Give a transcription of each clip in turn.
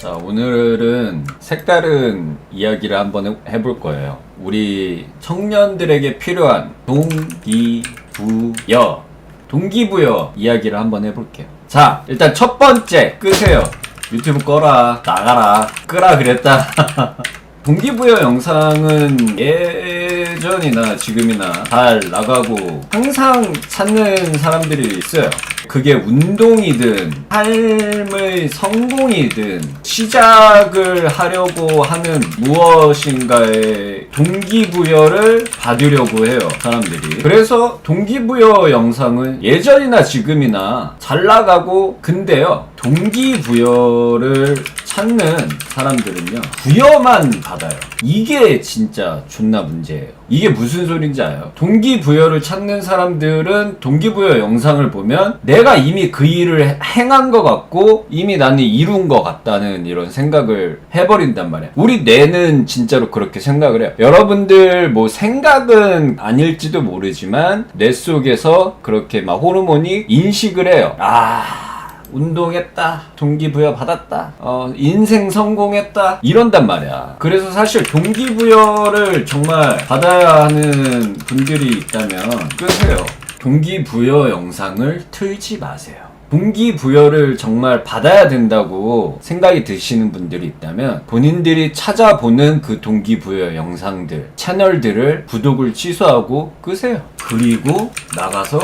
자, 오늘은 색다른 이야기를 한번 해- 해볼 거예요. 우리 청년들에게 필요한 동기부여, 동기부여 이야기를 한번 해볼게요. 자, 일단 첫 번째, 끄세요. 유튜브 꺼라, 나가라, 끄라 그랬다. 동기부여 영상은 예 전이나 지금이나 잘 나가고 항상 찾는 사람들이 있어요. 그게 운동이든 삶의 성공이든 시작을 하려고 하는 무엇인가의 동기부여를 받으려고 해요, 사람들이. 그래서 동기부여 영상은 예전이나 지금이나 잘 나가고 근데요, 동기부여를 찾는 사람들은요, 부여만 받아요. 이게 진짜 존나 문제예요. 이게 무슨 소린지 알아요? 동기부여를 찾는 사람들은 동기부여 영상을 보면 내가 이미 그 일을 행한 것 같고 이미 나는 이룬 것 같다는 이런 생각을 해버린단 말이야. 우리 뇌는 진짜로 그렇게 생각을 해요. 여러분들 뭐 생각은 아닐지도 모르지만 뇌 속에서 그렇게 막 호르몬이 인식을 해요. 아. 운동했다. 동기부여 받았다. 어, 인생 성공했다. 이런단 말이야. 그래서 사실 동기부여를 정말 받아야 하는 분들이 있다면 끄세요. 동기부여 영상을 틀지 마세요. 동기부여를 정말 받아야 된다고 생각이 드시는 분들이 있다면 본인들이 찾아보는 그 동기부여 영상들, 채널들을 구독을 취소하고 끄세요. 그리고 나가서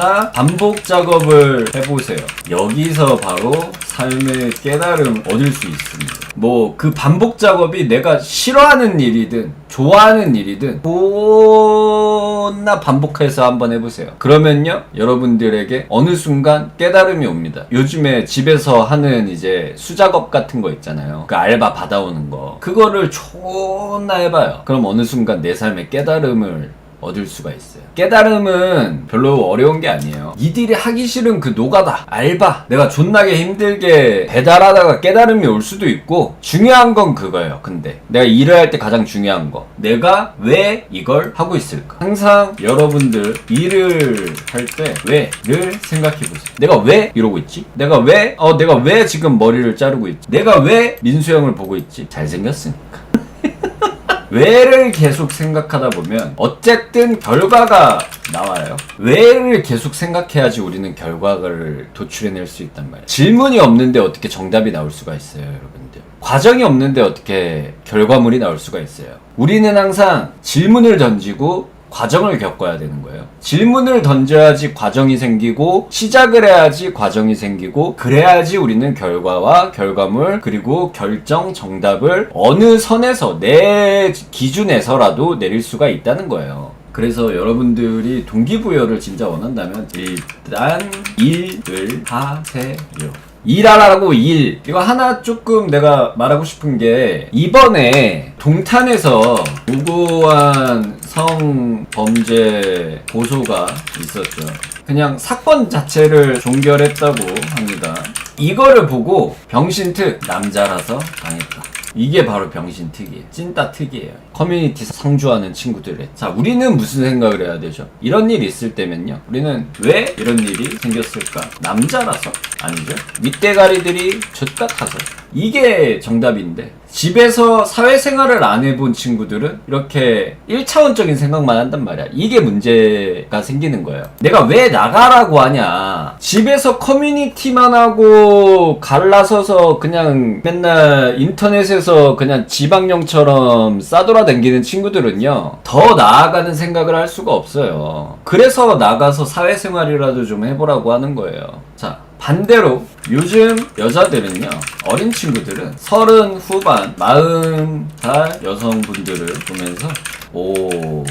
존나 반복 작업을 해보세요. 여기서 바로 삶의 깨달음 얻을 수 있습니다. 뭐 그 반복 작업이 내가 싫어하는 일이든 좋아하는 일이든 존나 반복해서 한번 해보세요. 그러면요 여러분들에게 어느 순간 깨달음이 옵니다. 요즘에 집에서 하는 이제 수작업 같은 거 있잖아요. 그 알바 받아오는 거 그거를 존나 해봐요. 그럼 어느 순간 내 삶에 깨달음을 얻을 수가 있어요. 깨달음은 별로 어려운 게 아니에요. 니들이 하기 싫은 그 노가다, 알바, 내가 존나게 힘들게 배달하다가 깨달음이 올 수도 있고, 중요한 건 그거예요. 근데 내가 일을 할 때 가장 중요한 거. 내가 왜 이걸 하고 있을까? 항상 여러분들 일을 할 때 왜를 생각해 보세요. 내가 왜 이러고 있지? 내가 왜, 어, 내가 왜 지금 머리를 자르고 있지? 내가 왜 민수 형을 보고 있지? 잘생겼으니까. 왜를 계속 생각하다 보면 어쨌든 결과가 나와요. 왜를 계속 생각해야지 우리는 결과를 도출해낼 수 있단 말이에요. 질문이 없는데 어떻게 정답이 나올 수가 있어요, 여러분들. 과정이 없는데 어떻게 결과물이 나올 수가 있어요. 우리는 항상 질문을 던지고 과정을 겪어야 되는 거예요. 질문을 던져야지 과정이 생기고 시작을 해야지 과정이 생기고 그래야지 우리는 결과와 결과물 그리고 결정 정답을 어느 선에서 내 기준에서라도 내릴 수가 있다는 거예요. 그래서 여러분들이 동기부여를 진짜 원한다면 일단 일을 하세요. 일하라고 일. 이거 하나 조금 내가 말하고 싶은 게 이번에 동탄에서 무고한 성범죄 고소가 있었죠. 그냥 사건 자체를 종결했다고 합니다. 이거를 보고 병신특 남자라서 당했다. 이게 바로 병신 특이에요. 찐따 특이에요. 커뮤니티 상주하는 친구들의. 자, 우리는 무슨 생각을 해야 되죠? 이런 일이 있을 때면요. 우리는 왜 이런 일이 생겼을까? 남자라서? 아니죠. 윗대가리들이 젖같아서. 이게 정답인데. 집에서 사회생활을 안 해본 친구들은 이렇게 1차원적인 생각만 한단 말이야. 이게 문제가 생기는 거예요. 내가 왜 나가라고 하냐. 집에서 커뮤니티만 하고 갈라서서 그냥 맨날 인터넷에서 그냥 지방령처럼 싸돌아다니는 친구들은요. 더 나아가는 생각을 할 수가 없어요. 그래서 나가서 사회생활이라도 좀 해보라고 하는 거예요. 자, 반대로 요즘 여자들은요 어린 친구들은 서른 후반 마흔 살 여성분들을 보면서 오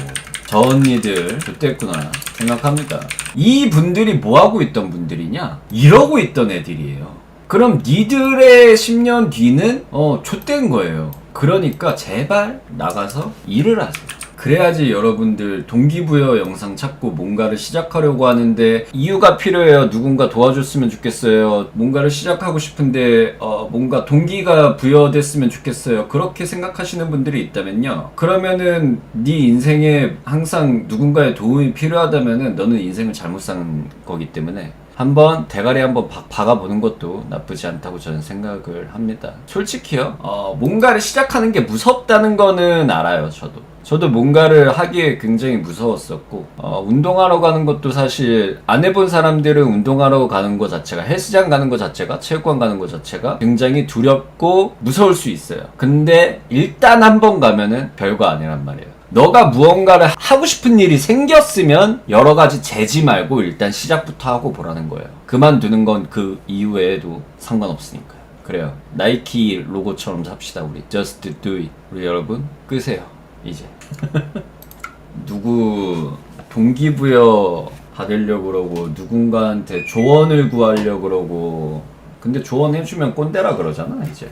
저 언니들 좋댔구나 생각합니다. 이 분들이 뭐하고 있던 분들이냐? 이러고 있던 애들이에요. 그럼 니들의 10년 뒤는 어 좆된 거예요. 그러니까 제발 나가서 일을 하세요 그래야지 여러분들 동기부여 영상 찾고 뭔가를 시작하려고 하는데 이유가 필요해요. 누군가 도와줬으면 좋겠어요. 뭔가를 시작하고 싶은데 어, 뭔가 동기가 부여됐으면 좋겠어요. 그렇게 생각하시는 분들이 있다면요. 그러면은 네 인생에 항상 누군가의 도움이 필요하다면은 너는 인생을 잘못 산 거기 때문에 한번 대가리 한번 박, 박아보는 것도 나쁘지 않다고 저는 생각을 합니다. 솔직히요, 어, 뭔가를 시작하는 게 무섭다는 거는 알아요, 저도. 저도 뭔가를 하기에 굉장히 무서웠었고, 어, 운동하러 가는 것도 사실 안 해본 사람들은 운동하러 가는 것 자체가, 헬스장 가는 것 자체가, 체육관 가는 것 자체가 굉장히 두렵고 무서울 수 있어요. 근데 일단 한번 가면은 별거 아니란 말이에요. 너가 무언가를 하고 싶은 일이 생겼으면 여러 가지 재지 말고 일단 시작부터 하고 보라는 거예요. 그만두는 건 그 이후에도 상관없으니까요. 그래요. 나이키 로고처럼 삽시다 우리. Just do it. 우리 여러분 끄세요. 이제. 누구 동기부여 받으려고 그러고 누군가한테 조언을 구하려고 그러고 근데 조언해주면 꼰대라 그러잖아 이제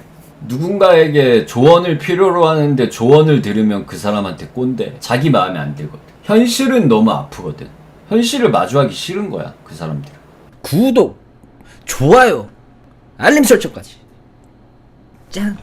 누군가에게 조언을 필요로 하는데 조언을 들으면 그 사람한테 꼰대 자기 마음에 안 들거든 현실은 너무 아프거든 현실을 마주하기 싫은 거야 그 사람들은 구독, 좋아요, 알림 설정까지. 짠.